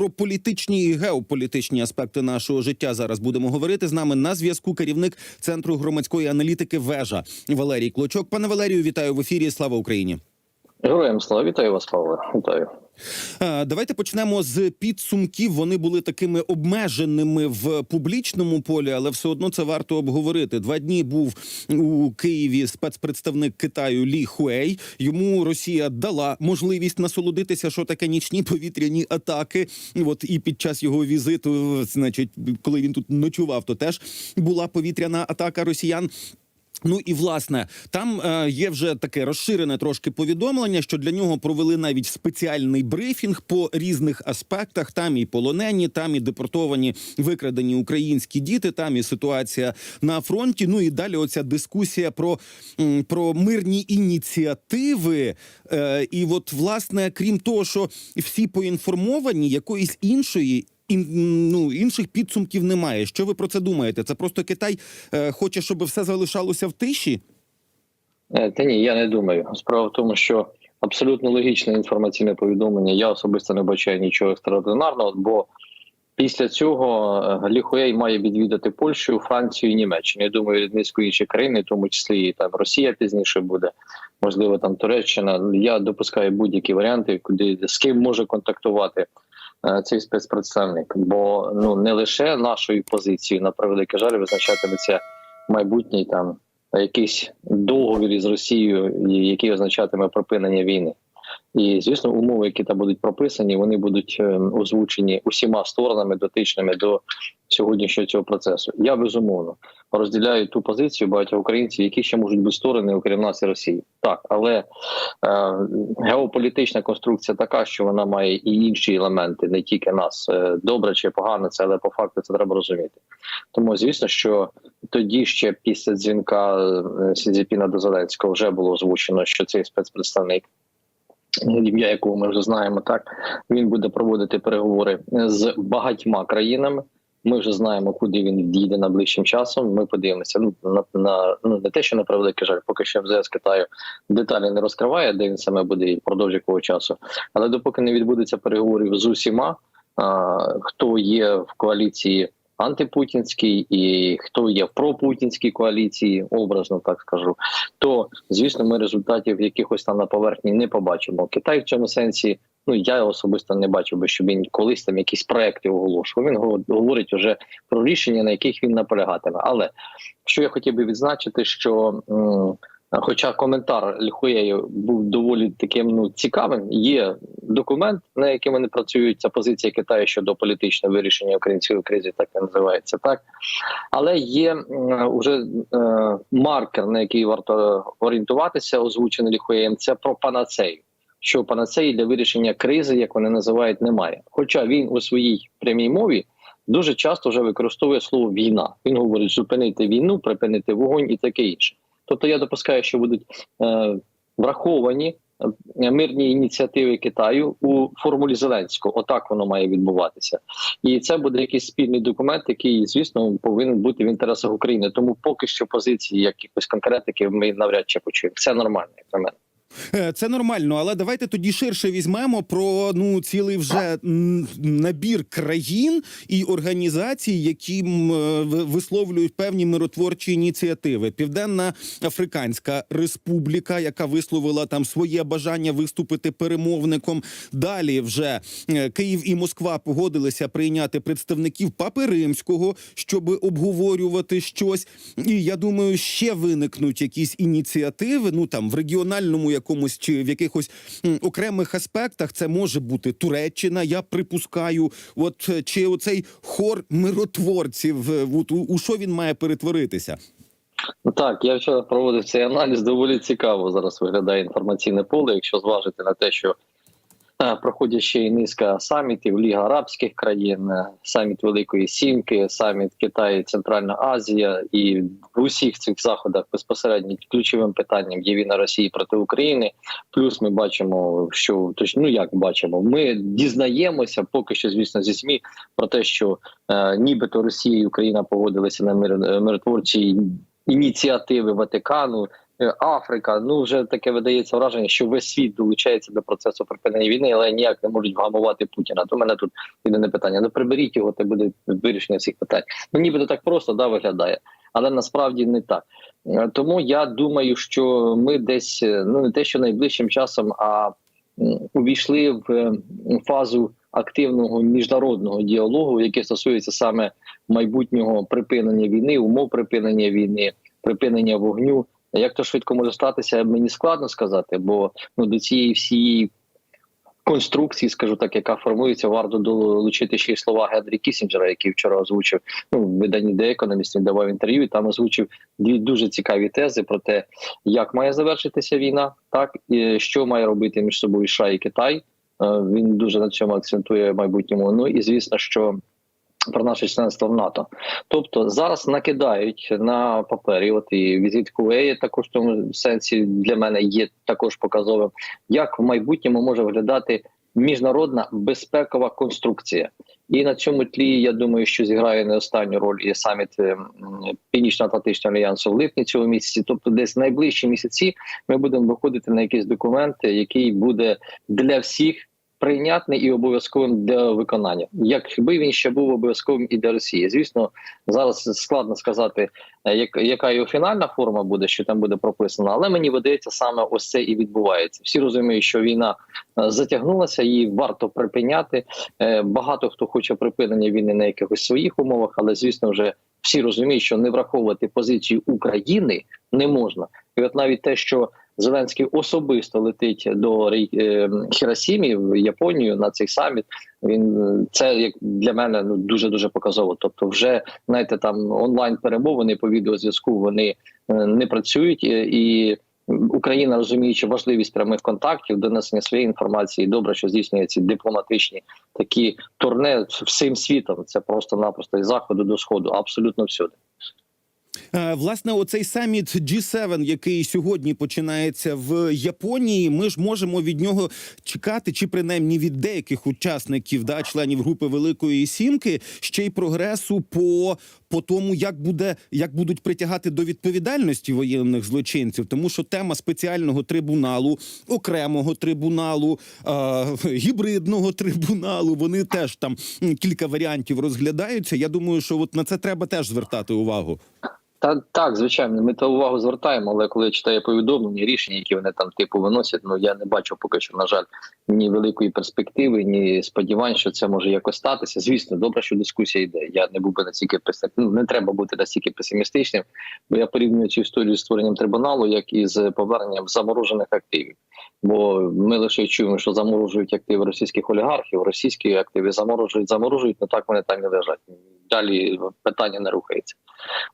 про політичні і геополітичні аспекти нашого життя зараз будемо говорити. З нами на зв'язку керівник центру громадської аналітики Вежа Валерій Клочок. Пане Валерію, вітаю в ефірі. Слава Україні. Героям слава вітаю вас, Павло. Вітаю. Е, Давайте почнемо з підсумків. Вони були такими обмеженими в публічному полі, але все одно це варто обговорити. Два дні був у Києві спецпредставник Китаю Лі Хуей. Йому Росія дала можливість насолодитися, що таке нічні повітряні атаки. От і під час його візиту, значить, коли він тут ночував, то теж була повітряна атака росіян. Ну і власне там е, є вже таке розширене трошки повідомлення, що для нього провели навіть спеціальний брифінг по різних аспектах. Там і полонені, там і депортовані викрадені українські діти, там і ситуація на фронті. Ну і далі оця дискусія про, про мирні ініціативи. Е, і от, власне, крім того, що всі поінформовані, якоїсь іншої. Ін- ну, інших підсумків немає. Що ви про це думаєте? Це просто Китай е, хоче, щоб все залишалося в тиші? Е, Та ні, я не думаю. Справа в тому, що абсолютно логічне інформаційне повідомлення. Я особисто не бачаю нічого екстраординарного, бо після цього е, Ліхуей має відвідати Польщу, Францію і Німеччину. Я думаю, низку інших країн, в тому числі і там Росія пізніше буде, можливо, там Туреччина. Я допускаю будь-які варіанти, куди з ким може контактувати. Е, Цей спецпредставник, бо ну не лише нашою позицією на превелике жаль визначатиметься майбутній там якийсь договір із Росією, який означатиме припинення війни. І звісно, умови, які там будуть прописані, вони будуть е, озвучені усіма сторонами дотичними до сьогоднішнього цього процесу. Я безумовно розділяю ту позицію багатьох українців, які ще можуть бути сторони, окрім нас і Росії. Так, але е, геополітична конструкція така, що вона має і інші елементи, не тільки нас. Е, добре чи погано це, але по факту це треба розуміти. Тому звісно, що тоді ще після дзвінка е, Сідзіпіна до Зеленського вже було озвучено, що цей спецпредставник, ім'я якого ми вже знаємо, так він буде проводити переговори з багатьма країнами. Ми вже знаємо, куди він дійде найближчим часом. Ми подивимося. Ну на, на ну не те, що на превеликий жаль, поки що МЗС Китаю деталі не розкриває, де він саме буде і впродовж якого часу. Але допоки не відбудеться переговорів з усіма, а, хто є в коаліції антипутінській і хто є в пропутінській коаліції, образно так скажу, то звісно, ми результатів якихось там на поверхні не побачимо. Китай в цьому сенсі. Ну я особисто не бачив би, щоб він колись там якісь проекти оголошував. Він го- говорить вже про рішення, на яких він наполягатиме. Але що я хотів би відзначити, що хоча коментар Ліхуєю був доволі таким ну цікавим, є документ, на яким вони працюють. Ця позиція Китаю щодо політичного вирішення української кризи, так і називається так. Але є вже е, маркер, на який варто орієнтуватися, озвучений Ліхуєєм, це про панацею. Що панацеї для вирішення кризи, як вони називають, немає. Хоча він у своїй прямій мові дуже часто вже використовує слово війна. Він говорить зупинити війну, припинити вогонь і таке інше. Тобто я допускаю, що будуть е, враховані е, мирні ініціативи Китаю у формулі Зеленського. Отак воно має відбуватися, і це буде якийсь спільний документ, який звісно повинен бути в інтересах України. Тому поки що позиції якихось конкретики ми навряд чи почуємо. Це нормально, як на мене. Е, Це нормально, але давайте тоді ширше візьмемо про ну цілий вже набір країн і організацій, які е, ви- висловлюють певні миротворчі ініціативи. Південна Африканська Республіка, яка висловила там своє бажання виступити перемовником. Далі вже е, Київ і Москва погодилися прийняти представників Папи Римського, щоб обговорювати щось. І я думаю, ще виникнуть якісь ініціативи. Ну там в регіональному якомусь чи в якихось окремих аспектах. Це може бути Туреччина. Я припускаю. От е, чи оцей хор миротворців, е, от, у, що він має перетворитися? Ну так, я вчора проводив цей аналіз. Доволі цікаво зараз виглядає інформаційне поле. Якщо зважити на те, що проходять ще й низка самітів Ліга Арабських країн, е, саміт Великої Сімки, саміт Китай, Центральна Азія, і в усіх цих заходах безпосередньо ключовим питанням є війна Росії проти України. Плюс ми бачимо, що точно ну як бачимо, ми дізнаємося поки що, звісно, зі СМІ про те, що е, нібито Росія і Україна погодилися на мир, е, миротворчі ініціативи Ватикану, е, Африка. Ну вже таке видається враження, що весь світ долучається до процесу припинення війни, але ніяк не можуть вгамувати Путіна. То мене тут єдине питання. Ну приберіть його, та буде вирішення всіх питань. Ну нібито так просто да виглядає, але насправді не так. Е, Тому я думаю, що ми десь е, ну не те, що найближчим часом, а увійшли в е, фазу активного міжнародного діалогу, який стосується саме майбутнього припинення війни, умов припинення війни, припинення вогню. Як то швидко може статися, мені складно сказати, бо ну до цієї всієї конструкції, скажу так, яка формується, варто долучити ще й слова Генрі Кісінджера, який вчора озвучив ну, в виданні The Economist, він давав інтерв'ю. і Там озвучив дві дуже цікаві тези про те, як має завершитися війна, так і що має робити між собою США і Китай. Е, Він дуже на цьому акцентує в майбутньому. Ну і звісно, що про наше членство в НАТО. Тобто зараз накидають на папері. От і візит Куеї також в тому сенсі для мене є також показовим, як в майбутньому може виглядати міжнародна безпекова конструкція. І на цьому тлі я думаю, що зіграє не останню роль і саміт ем, Північно-Атлантичного альянсу в липні цього місяці. Тобто, десь в найближчі місяці ми будемо виходити на якийсь документ, який буде для всіх прийнятний і обов'язковим для виконання. Якби він ще був обов'язковим і для Росії. Звісно, зараз складно сказати, е, як, яка його фінальна форма буде, що там буде прописано, але мені видається, саме ось це і відбувається. Всі розуміють, що війна е, затягнулася, її варто припиняти. Е, Багато хто хоче припинення війни на якихось своїх умовах, але звісно, вже всі розуміють, що не враховувати позицію України не можна. І от навіть те, що Зеленський особисто летить до е, Хіросімі в Японію на цей саміт. Він е, це як для мене ну дуже дуже показово. Тобто, вже знаєте, там онлайн перемовини по відеозв'язку вони е, не працюють і. і Україна розуміючи важливість прямих контактів, донесення своєї інформації, добре, що здійснює ці дипломатичні такі турне всім світом. Це просто-напросто із заходу до сходу, абсолютно всюди. Е, Власне, оцей саміт G7, який сьогодні починається в Японії, ми ж можемо від нього чекати, чи принаймні від деяких учасників, да, членів групи Великої Сімки, ще й прогресу по, по тому, як буде як будуть притягати до відповідальності воєнних злочинців, тому що тема спеціального трибуналу, окремого трибуналу, е, гібридного трибуналу, вони теж там кілька варіантів розглядаються. Я думаю, що от на це треба теж звертати увагу. Та так, звичайно, ми то увагу звертаємо, але коли я читаю повідомлення, рішення, які вони там типу виносять, ну я не бачу поки що, на жаль, ні великої перспективи, ні сподівань, що це може якось статися. Звісно, добре, що дискусія йде. Я не був би настільки песим... ну, не треба бути настільки песимістичним, бо я порівнюю цю історію з створенням трибуналу, як і з поверненням заморожених активів. Бо ми лише чуємо, що заморожують активи російських олігархів, російські активи заморожують, заморожують, ну так вони там і лежать. Далі питання не рухається.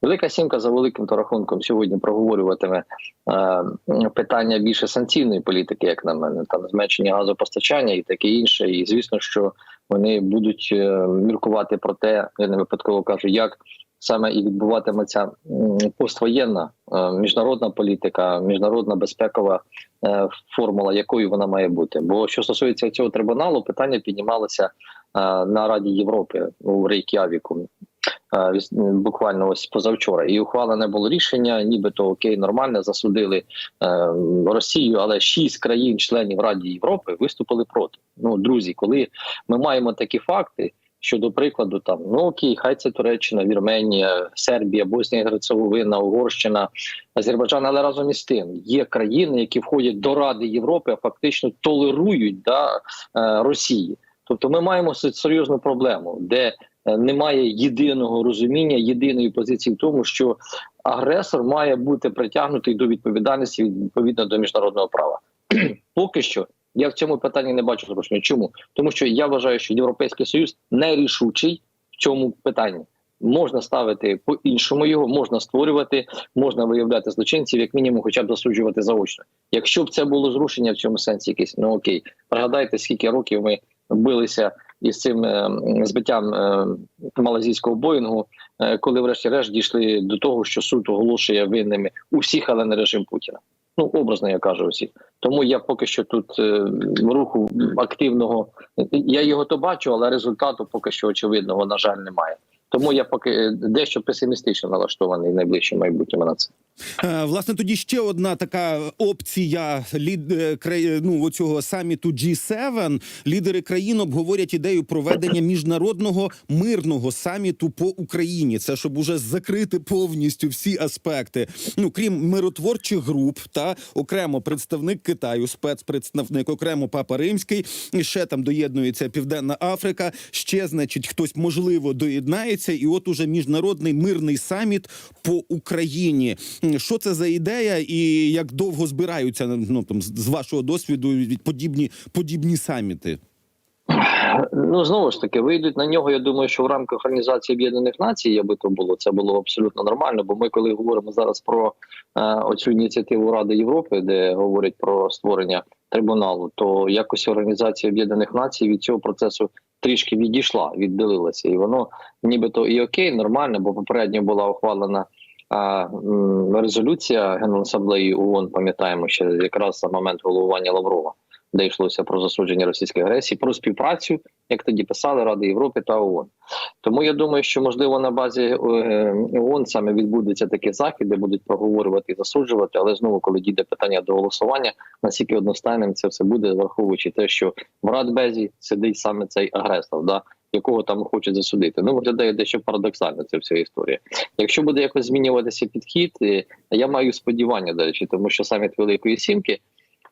Велика сімка за великим то рахунком сьогодні проговорюватиме е, питання більше санкційної політики, як на мене, там зменшення газопостачання і таке інше. І звісно, що вони будуть е, міркувати про те, я не випадково кажу, як саме і відбуватиметься поствоєнна е, міжнародна політика, міжнародна безпекова е, формула, якою вона має бути. Бо що стосується цього трибуналу, питання піднімалося е, на Раді Європи у Рейк'явіку буквально ось позавчора, і ухвалене було рішення, нібито окей, нормально засудили е, Росію, але шість країн-членів Раді Європи виступили проти. Ну, друзі, коли ми маємо такі факти. Що до прикладу, там ну окей, хай це Туреччина, Вірменія, Сербія, Боснія, Герцеговина, Угорщина, Азербайджан, але разом із тим є країни, які входять до Ради Європи, а фактично толерують да, е, Росії. Тобто, ми маємо серйозну проблему, де е, немає єдиного розуміння, єдиної позиції в тому, що агресор має бути притягнутий до відповідальності відповідно до міжнародного права. Поки що я в цьому питанні не бачу зрушення. Чому? Тому що я вважаю, що Європейський Союз нерішучий в цьому питанні. Можна ставити по-іншому його, можна створювати, можна виявляти злочинців, як мінімум, хоча б засуджувати заочно. Якщо б це було зрушення в цьому сенсі, якесь ну окей, пригадайте, скільки років ми билися із цим е, збиттям е, малазійського боїнгу, е, коли, врешті-решт, дійшли до того, що суд оголошує винними усіх, але не режим Путіна. Ну образно я кажу усіх. Тому я поки що тут е, руху активного я його то бачу, але результату поки що очевидного на жаль немає. Тому я поки е, дещо песимістично налаштований найближчим майбутнім на це. Е, Власне, тоді ще одна така опція лід е, ну, оцього саміту G7. Лідери країн обговорять ідею проведення міжнародного мирного саміту по Україні. Це щоб уже закрити повністю всі аспекти. Ну крім миротворчих груп та окремо представник Китаю, спецпредставник, окремо Папа Римський. Ще там доєднується Південна Африка. Ще, значить, хтось можливо доєднається, і от уже міжнародний мирний саміт по Україні. Що це за ідея, і як довго збираються ну там з вашого досвіду подібні подібні саміти? Ну знову ж таки, вийдуть на нього. Я думаю, що в рамках організації Об'єднаних Націй, аби то було, це було абсолютно нормально. Бо ми, коли говоримо зараз про е, оцю ініціативу Ради Європи, де говорять про створення трибуналу, то якось організація Об'єднаних Націй від цього процесу трішки відійшла, віддалилася, і воно нібито і окей, нормально, бо попередньо була ухвалена. А резолюція Генасамблеї ООН, пам'ятаємо ще якраз за момент головування Лаврова, де йшлося про засудження російської агресії, про співпрацю, як тоді писали Ради Європи та ООН. Тому я думаю, що можливо на базі е, ООН саме відбудеться такий захід, де будуть проговорювати і засуджувати. Але знову, коли дійде питання до голосування, наскільки одностайним це все буде, враховуючи те, що в Радбезі сидить саме цей агресор, да якого там хочуть засудити. Ну виглядає дещо парадоксально ця вся історія. Якщо буде якось змінюватися підхід, е, я маю сподівання до речі, тому що саміт Великої Сімки.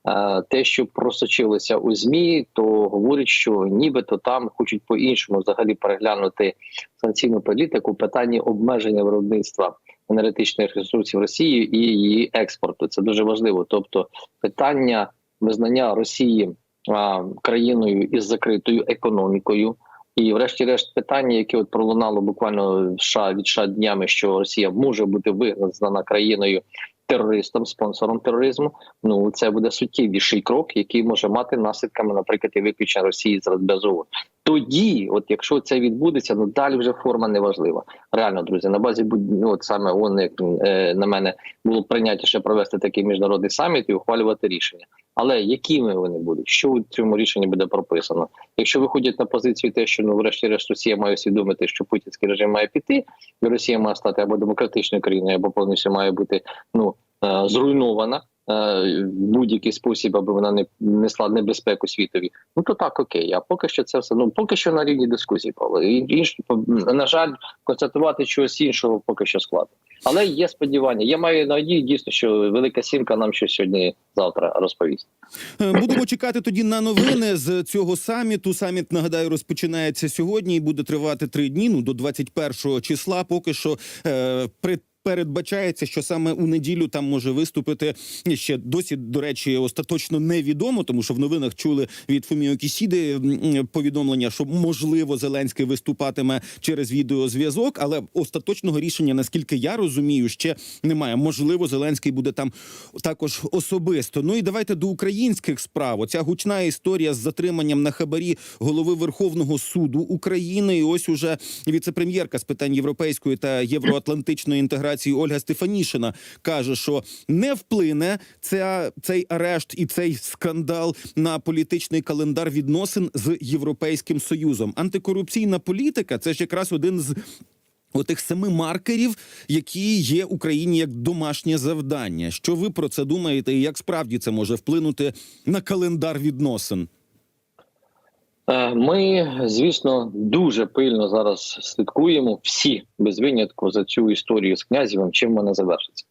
е, Те, що просочилося у змі, то говорить, що нібито там хочуть по-іншому взагалі переглянути санкційну політику в питанні обмеження виробництва енергетичних ресурсів Росії і її експорту. Це дуже важливо. Тобто, питання визнання Росії а, країною із закритою економікою. І, врешті-решт, питання, яке от пролунало буквально США від США днями, що Росія може бути визнана країною терористом, спонсором тероризму. Ну це буде суттєвіший крок, який може мати наслідками, наприклад, і виключення Росії з Радбезу. Тоді, от якщо це відбудеться, ну далі вже форма не важлива. Реально, друзі, на базі ну, от саме як е, на мене було б прийнятіше провести такий міжнародний саміт і ухвалювати рішення. Але якими вони будуть? Що у цьому рішенні буде прописано? Якщо виходять на позицію, те, що ну, врешті-решт, Росія має усвідомити, що путінський режим має піти, і Росія має стати або демократичною країною, або повністю має бути ну е, зруйнована. Е, В будь-який спосіб, аби вона не несла небезпеку світові, ну то так окей. А поки що це все ну поки що на рівні дискусії, Павло. Інш на жаль, констатувати чогось іншого поки що складно. Але є сподівання. Я маю надію, дійсно, що велика сімка нам щось сьогодні завтра розповість. Е, Будемо чекати тоді на новини з цього саміту. Саміт нагадаю розпочинається сьогодні і буде тривати три дні. Ну до 21 числа. Поки що е, при. Передбачається, що саме у неділю там може виступити ще досі. До речі, остаточно невідомо, тому що в новинах чули від Фуміо Кісіди повідомлення, що можливо Зеленський виступатиме через відеозв'язок, але остаточного рішення, наскільки я розумію, ще немає. Можливо, Зеленський буде там також особисто. Ну і давайте до українських справ. Оця гучна історія з затриманням на хабарі голови Верховного суду України. І ось уже віцепрем'єрка з питань європейської та євроатлантичної інтеграції Ольга Стефанішина каже, що не вплине ця цей арешт і цей скандал на політичний календар відносин з європейським союзом. Антикорупційна політика це ж якраз один з. Отих семи маркерів, які є Україні як домашнє завдання. Що ви про це думаєте, і як справді це може вплинути на календар відносин? Е, Ми, звісно, дуже пильно зараз слідкуємо всі без винятку за цю історію з князєвим, чим вона завершиться.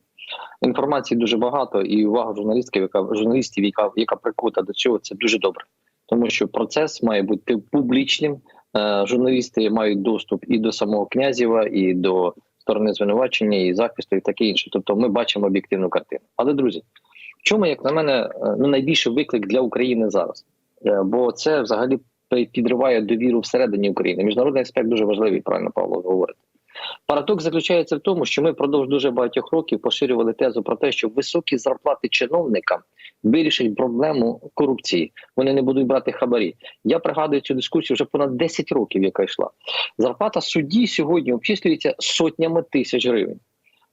Інформації дуже багато, і увага журналістів, яка журналістів, яка яка прикута до цього, це дуже добре, тому що процес має бути публічним. Е, Журналісти мають доступ і до самого князєва, і до сторони звинувачення, і захисту, і таке інше. Тобто, ми бачимо об'єктивну картину. Але друзі, в чому, як на мене, е, ну найбільший виклик для України зараз? Бо це взагалі підриває довіру всередині України. Міжнародний аспект дуже важливий, правильно Павло говорить. Парадокс заключається в тому, що ми впродовж дуже багатьох років поширювали тезу про те, що високі зарплати чиновникам вирішать проблему корупції. Вони не будуть брати хабарі. Я пригадую цю дискусію вже понад 10 років, яка йшла. Зарплата судді сьогодні обчислюється сотнями тисяч гривень.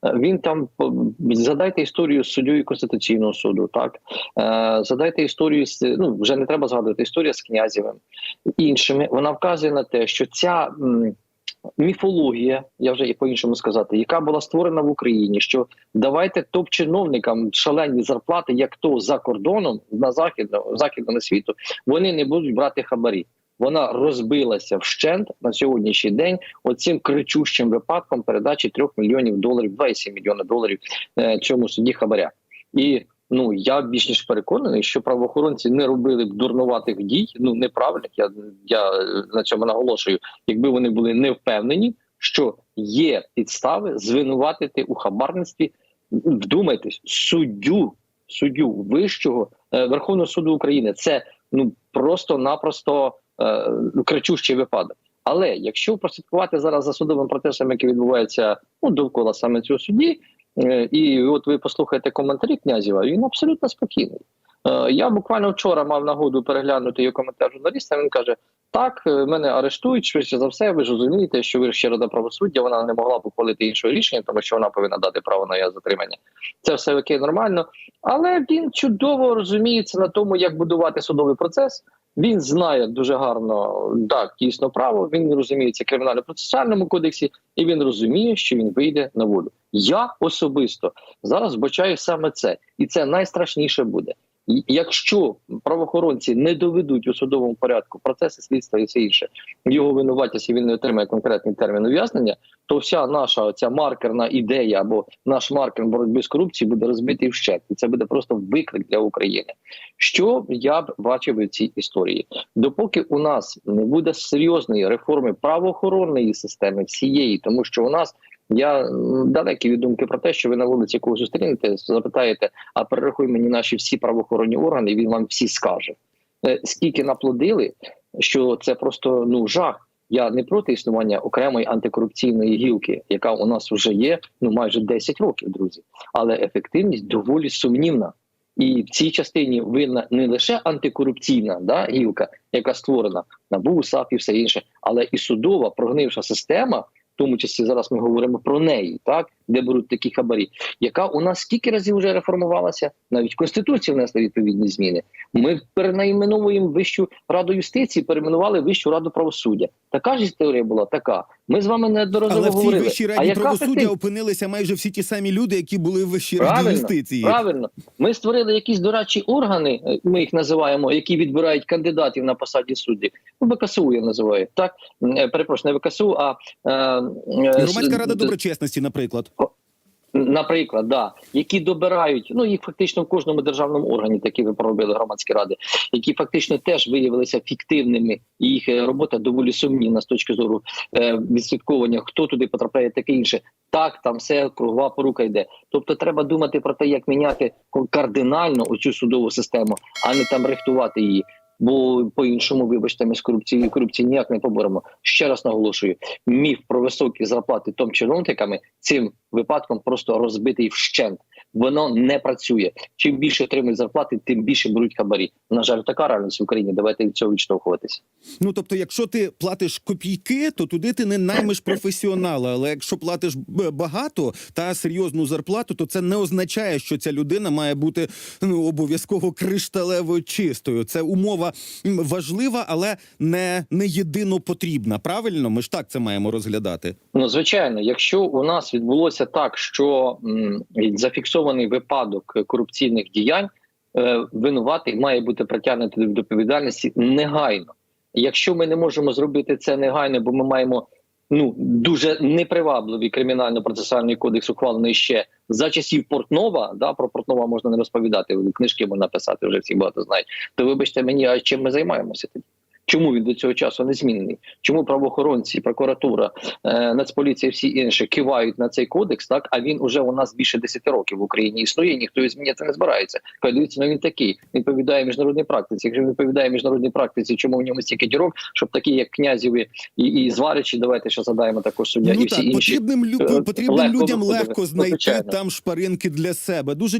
Він там по- задайте історію з суддєю Конституційного суду, так е, задайте історію з ну вже не треба згадувати історія з князєвим іншими. Вона вказує на те, що ця міфологія, я вже і по-іншому сказати, яка була створена в Україні, що давайте топ-чиновникам шалені зарплати, як то за кордоном на західному західному світу, вони не будуть брати хабарі. Вона розбилася вщент на сьогоднішній день оцим кричущим випадком передачі 3 мільйонів доларів, 2,7 мільйона доларів е, цьому суді хабаря. І ну я більш ніж переконаний, що правоохоронці не робили б дурнуватих дій, ну неправильних. Я я на цьому наголошую, якби вони були не впевнені, що є підстави звинуватити у хабарництві. Вдумайтесь, суддю, суддю вищого е, Верховного суду України. Це ну просто-напросто е, кричущий випадок. Але якщо прослідкувати зараз за судовим процесом, який відбувається ну довкола саме цього судді, е, і от ви послухаєте коментарі князєва, він абсолютно спокійний. Е, я буквально вчора мав нагоду переглянути його коментар журналіста. Він каже: так, е, мене арештують швидше за все. Ви ж розумієте, що Вища рада правосуддя вона не могла ухвалити іншого рішення, тому що вона повинна дати право на затримання. Це все окей, нормально. Але він чудово розуміється на тому, як будувати судовий процес. Він знає дуже гарно так, дійсно право. Він розуміється в кримінально-процесуальному кодексі, і він розуміє, що він вийде на волю. Я особисто зараз вбачаю саме це, і це найстрашніше буде. Якщо правоохоронці не доведуть у судовому порядку процеси слідства і все інше, його винуватість і він не отримає конкретний термін ув'язнення, то вся наша ця маркерна ідея або наш маркер боротьби з корупцією буде розбитий вщент. І це буде просто виклик для України. Що я б бачив у цій історії, допоки у нас не буде серйозної реформи правоохоронної системи всієї, тому що у нас. Я м, далекий від думки про те, що ви на вулиці кого зустрінете, запитаєте, а перерахуй мені наші всі правоохоронні органи, і він вам всі скаже. Е, Скільки наплодили, що це просто ну жах. Я не проти існування окремої антикорупційної гілки, яка у нас вже є ну майже 10 років, друзі. Але ефективність доволі сумнівна. І в цій частині винна не лише антикорупційна да, гілка, яка створена НАБУ, САП і все інше, але і судова прогнивша система, тому числі зараз ми говоримо про неї, так де беруть такі хабарі, яка у нас скільки разів вже реформувалася, навіть в конституції внесли відповідні зміни. Ми перенаіменовуємо вищу раду юстиції, перейменували вищу раду правосуддя. Така ж історія була така. Ми з вами неодноразово Але в цій говорили. вищій раді яка правосуддя ефективність? опинилися майже всі ті самі люди, які були в вищій раді юстиції. Правильно, ми створили якісь дорадчі органи, е, ми їх називаємо, які відбирають кандидатів на посаді судді. Ну, ВКСУ я називаю так. Е, Перепрошую, не ВКСУ, а е, е, Громадська рада доброчесності, наприклад. Наприклад, да, які добирають, ну їх фактично в кожному державному органі такі ви проробили громадські ради, які фактично теж виявилися фіктивними, і їх е, робота доволі сумнівна з точки зору е, відслідковування, хто туди потрапляє, таке інше. Так, там все кругова порука йде. Тобто, треба думати про те, як міняти кардинально оцю судову систему, а не там рихтувати її. Бо по-іншому, вибачте, ми з корупцією корупції ніяк не поборемо. Ще раз наголошую: міф про високі зарплати том чиновниками цим випадком просто розбитий вщент. Воно не працює. Чим більше отримують зарплати, тим більше беруть хабарі. На жаль, така реальність в Україні. Давайте від цього відштовхуватися. Ну тобто, якщо ти платиш копійки, то туди ти не наймеш професіонала. Але якщо платиш багато та серйозну зарплату, то це не означає, що ця людина має бути ну обов'язково кришталево чистою. Це умова важлива, але не, не єдино потрібна. Правильно, ми ж так це маємо розглядати. Ну, звичайно, якщо у нас відбулося так, що м, зафіксований випадок корупційних діянь, е, винуватий має бути притягнутий до відповідальності негайно. Якщо ми не можемо зробити це негайно, бо ми маємо ну дуже непривабливий кримінально-процесуальний кодекс, ухвалений ще за часів Портнова. Да, про Портнова можна не розповідати. Книжки можна писати, вже всі багато знають. То вибачте мені, а чим ми займаємося тоді? Чому він до цього часу не змінений? Чому правоохоронці, прокуратура, е, Нацполіція, всі інші кивають на цей кодекс? Так а він уже у нас більше 10 років в Україні існує. Ніхто його змінювати не збирається. Кажуть, Дивіться, ну він такий він відповідає міжнародній практиці. Якщо він відповідає міжнародній практиці, чому в ньому стільки дірок, щоб такі, як князєві і, і зваричі, давайте ще задаємо також суддя ну і всі так, інші. потрібним лю- е, потрібним легко людям легко знайти там шпаринки для себе. Дуже